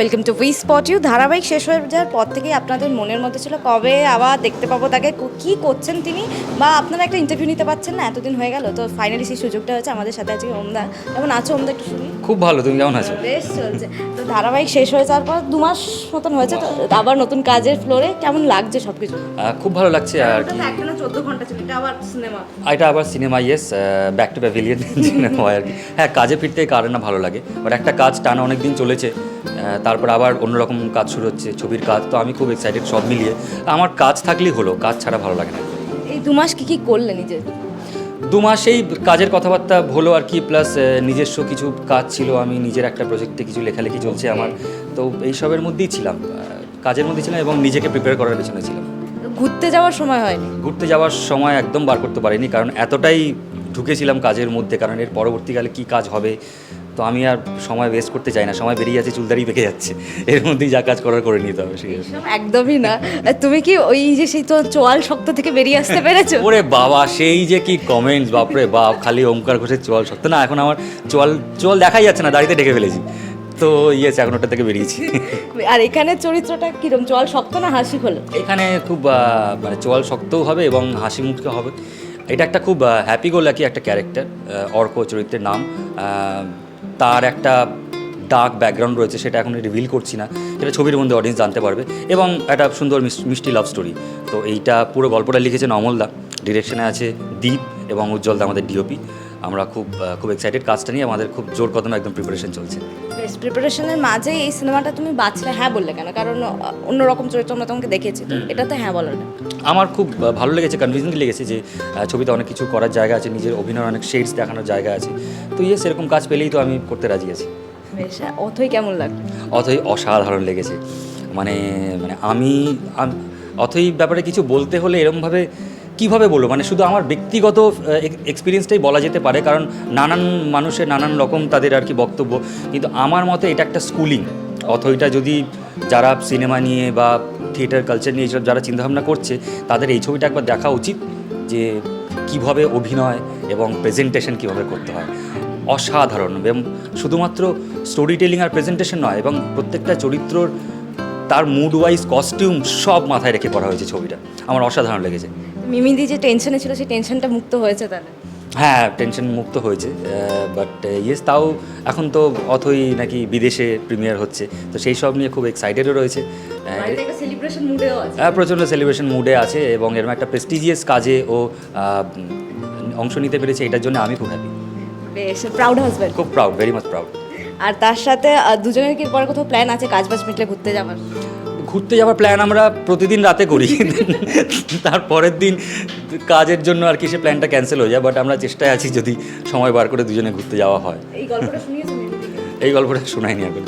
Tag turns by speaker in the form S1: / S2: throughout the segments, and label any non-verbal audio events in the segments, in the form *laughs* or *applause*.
S1: Welcome to we spot you ধারাবাহিক শেষ হয়ে যাওয়ার পর থেকেই আপনাদের মনের মধ্যে ছিল কবে আবার দেখতে পাবো তাকে? কো- করছেন তিনি? বা আপনারা একটা ইন্টারভিউ নিতে পারছেন না? এতদিন হয়ে গেল তো ফাইনালি সেই সুযোগটা হয়েছে। আমাদের সাথে আজকে ওমদা। কেমন আছো ওমদা একটু শুনি?
S2: খুব ভালো তুমি কেমন আছো?
S1: বেশ চলছে। তো ধারাবাহিক শেষ হয়ে যাওয়ার পর দু মাস মতন হয়েছে তো আবার নতুন কাজের ফ্লোরে কেমন লাগছে সব কিছু
S2: খুব ভালো লাগছে আর কি।
S1: চোদ্দ ঘণ্টা ছিল এটা আবার সিনেমা
S2: এটা আবার cinema yes back to pavilion হয় আর কি। হ্যাঁ কাজে ফিরতে কার না ভালো লাগে বাট একটা কাজ টানা অনেক দিন চলেছে তারপর আবার অন্যরকম কাজ শুরু হচ্ছে ছবির কাজ। তো আমি খুব এক্সাইটেড সব মিলিয়ে। আমার কাজ থাকলেই হলো কাজ ছাড়া ভালো লাগে না।
S1: এই দু মাস কি কি করলে নিজে
S2: দু মাসেই কাজের কথাবার্তা হলো আর কি প্লাস নিজস্ব কিছু কাজ ছিল। আমি নিজের একটা প্রজেক্টে কিছু লেখালেখি চলছে আমার। তো এইসবের মধ্যেই ছিলাম। কাজের মধ্যেই ছিলাম এবং নিজেকে প্রিপেয়ার করার পেছনে ছিলাম।
S1: ঘুরতে যাওয়ার সময় হয়নি?
S2: ঘুরতে যাওয়ার সময় একদম বার করতে পারিনি কারণ এতটাই ঢুকেছিলাম কাজের মধ্যে কারণ এর পরবর্তীকালে কি কাজ হবে তো আমি আর সময় ওয়েস্ট করতে চাই না সময় বেরিয়ে যাচ্ছে চুলদারি পেকে যাচ্ছে। এর মধ্যেই যা কাজ করার করে নিতে হবে ঠিক আছে?
S1: একদমই না। তুমি কি ওই যে সেই তো চোয়াল শক্ত থেকে বেরিয়ে আসতে পেরেছ?
S2: ওরে বাবা সেই যে কি কমেন্টস বাপরে বাপ খালি ওমকার ঘোষের চোয়াল শক্ত। না এখন আমার চোয়াল চোয়াল দেখাই যাচ্ছে না দাড়িতে ঢেকে ফেলেছি। তো ইয়েস এখন ওটা থেকে বেরিয়েছি।
S1: আর এখানে চরিত্রটা কিরম চোয়াল শক্ত না হাসি হলো
S2: এখানে খুব মানে চোয়াল শক্তও হবে এবং হাসি মুখে হবে। এটা একটা খুব হ্যাপি গো লাকি একটা ক্যারেক্টার অর্ক চরিত্রের নাম। তার একটা ডার্ক ব্যাকগ্রাউন্ড রয়েছে, সেটা এখন রিভিল করছি না। সেটা ছবির মধ্যে অডিয়েন্স জানতে পারবে। এবং একটা সুন্দর মিষ্টি লাভ স্টোরি তো এইটা পুরো গল্পটা লিখেছেন অমলদা ডিরেকশনে আছে দীপ এবং উজ্জ্বলদা, আমাদের ডিওপি আমরা খুব খুব এক্সাইটেড কাজটা নিয়ে আমাদের খুব জোর কদমে একদম প্রিপারেশন চলছে।
S1: বেস্ট প্রিপারেশনের মাঝে এই সিনেমাটা তুমি বাঁচলে হ্যাঁ বললে কেন? কারণ অন্যরকম চরিত্র আমরা তোমাকে দেখেছি তো এটা তো হ্যাঁ বলার না
S2: আমার খুব ভালো লেগেছে কনভিনিয়েন্ট লেগেছে যে ছবিতে অনেক কিছু করার জায়গা আছে নিজের অভিনয়ের অনেক শেডস দেখানোর জায়গা আছে। তো ইয়ে সেরকম কাজ পেলেই তো আমি করতে রাজি আছি।
S1: বেশ হ্যাঁ, অথই কেমন লাগল?
S2: অথই অসাধারণ লেগেছে। মানে মানে আমি আম- অথই ব্যাপারে কিছু বলতে হলে এরমভাবে কীভাবে বলব? মানে শুধু আমার ব্যক্তিগত এক্সপিরিয়েন্সটাই বলা যেতে পারে, কারণ নানান মানুষের নানান রকম তাদের আর কি বক্তব্য। কিন্তু আমার মতে এটা একটা স্কুলিং অথইটা যদি যারা সিনেমা নিয়ে বা থিয়েটার কালচার নিয়ে এইসব যারা চিন্তাভাবনা করছে, তাদের এই ছবিটা একবার দেখা উচিত যে কীভাবে অভিনয় এবং প্রেজেন্টেশন কীভাবে করতে হয়। অসাধারণ। এবং শুধুমাত্র স্টোরি টেলিং আর প্রেজেন্টেশন নয়, এবং প্রত্যেকটা চরিত্রর তার মুড ওয়াইজ কস্টিউম সব মাথায় রেখে করা হয়েছে ছবিটা। আমার অসাধারণ লেগেছে।
S1: মিমিদি যে টেনশনে ছিল সেই টেনশনটা মুক্ত হয়েছে তাহলে?
S2: হ্যাঁ টেনশন মুক্ত হয়েছে বাট ইয়েস তাও এখন তো অথই নাকি বিদেশে প্রিমিয়ার হচ্ছে তো সেই সব নিয়ে খুব এক্সাইটেডও রয়েছে। হ্যাঁ প্রচণ্ড সেলিব্রেশন মুডে আছে। এবং এরকম একটা প্রেস্টিজিয়াস কাজে ও অংশ নিতে পেরেছে এটার জন্য আমি খুব হ্যাপি
S1: বেশ প্রাউড হাজব্যান্ড
S2: খুব প্রাউড ভেরি মাচ প্রাউড
S1: আর তার সাথে দুজনের কি পরে কোথাও প্ল্যান আছে কাজ বাজ মিটলে ঘুরতে যাওয়ার?
S2: ঘুরতে যাওয়ার প্ল্যান আমরা প্রতিদিন রাতে করি। তার পরের দিন কাজের জন্য আর কি সে প্ল্যানটা ক্যান্সেল হয়ে যায় বাট আমরা চেষ্টায় আছি যদি সময় বার করে দুজনে ঘুরতে যাওয়া হয়।
S1: এই গল্পটা
S2: শোনাইনি এখন।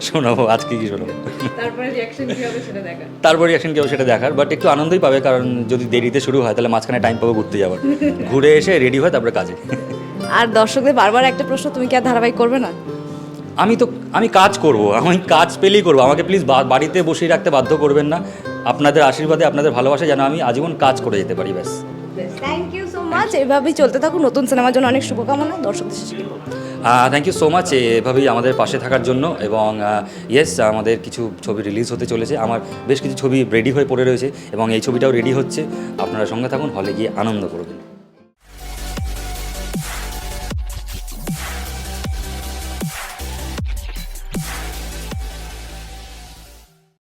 S2: শোনাবো আজকে কি শোনাবো?
S1: তারপরে রিঅ্যাকশন কি হবে
S2: তারপর রিয়াকশন কেউ সেটা দেখার বাট একটু আনন্দই পাবে কারণ যদি দেরিতে শুরু হয় তাহলে মাঝখানে টাইম পাবো ঘুরতে যাওয়ার। *laughs* ঘুরে এসে রেডি হয় তারপরে কাজে।
S1: আর দর্শকদের বারবার একটা প্রশ্ন তুমি কি আর ধারাবাহিক করবে না?
S2: আমি তো আমি কাজ করব আমি কাজ পেলেই করব। আমাকে প্লিজ বাড়িতে বসিয়ে রাখতে বাধ্য করবেন না। আপনাদের আশীর্বাদে আপনাদের ভালোবাসা যেন আমি আজীবন কাজ করে যেতে পারি ব্যাস।
S1: থ্যাংক ইউ সো মাচ এভাবেই চলতে থাকুন। নতুন সিনেমার জন্য অনেক শুভকামনা। দর্শকদের শেষে কি
S2: থ্যাংক ইউ সো মাচ এভাবেই আমাদের পাশে থাকার জন্য এবং ইয়েস আমাদের কিছু ছবি রিলিজ হতে চলেছে। আমার বেশ কিছু ছবি রেডি হয়ে পড়ে রয়েছে এবং এই ছবিটাও রেডি হচ্ছে। আপনারা সঙ্গে থাকুন হলে গিয়ে আনন্দ করবেন।